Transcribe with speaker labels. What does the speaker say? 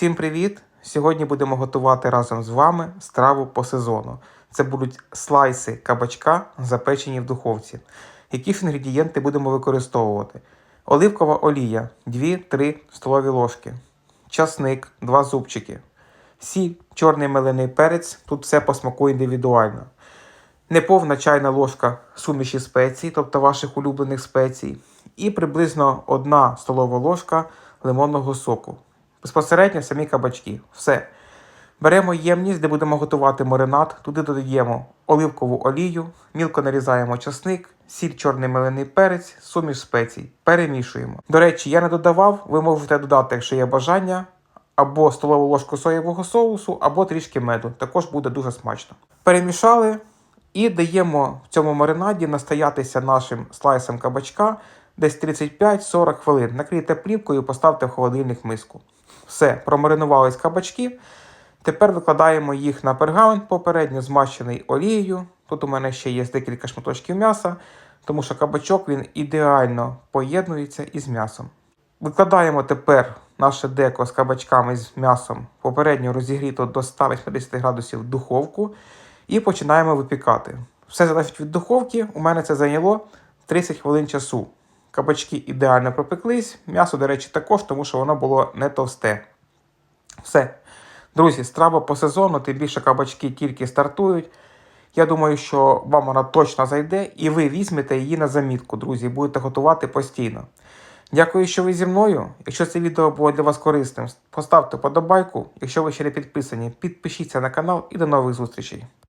Speaker 1: Всім привіт! Сьогодні будемо готувати разом з вами страву по сезону. Це будуть слайси кабачка, запечені в духовці. Які ж інгредієнти будемо використовувати? Оливкова олія 2-3 столові ложки, часник 2 зубчики, сіль, чорний мелений перець, тут все по смаку індивідуально. Неповна чайна ложка суміші спецій, тобто ваших улюблених спецій, і приблизно 1 столова ложка лимонного соку. Безпосередньо самі кабачки. Все. Беремо ємність, де будемо готувати маринад, туди додаємо оливкову олію, мілко нарізаємо часник, сіль чорний мелений перець, суміш спецій. Перемішуємо. До речі, я не додавав, ви можете додати, якщо є бажання, або столову ложку соєвого соусу, або трішки меду. Також буде дуже смачно. Перемішали і даємо в цьому маринаді настоятися нашим слайсом кабачка десь 35-40 хвилин. Накрийте плівкою і поставте в холодильник миску. Все, промаринувались кабачки. Тепер викладаємо їх на пергамент попередньо змащений олією. Тут у мене ще є декілька шматочків м'яса, тому що кабачок він ідеально поєднується із м'ясом. Викладаємо тепер наше деко з кабачками з м'ясом попередньо розігріто до 180 градусів духовку і починаємо випікати. Все залежить від духовки. У мене це зайняло 30 хвилин часу. Кабачки ідеально пропеклись, м'ясо, до речі, також, тому що воно було не товсте. Все. Друзі, страва по сезону, тим більше кабачки тільки стартують. Я думаю, що вам вона точно зайде, і ви візьмете її на замітку, друзі, і будете готувати постійно. Дякую, що ви зі мною. Якщо це відео було для вас корисним, поставте подобайку. Якщо ви ще не підписані, підпишіться на канал і до нових зустрічей.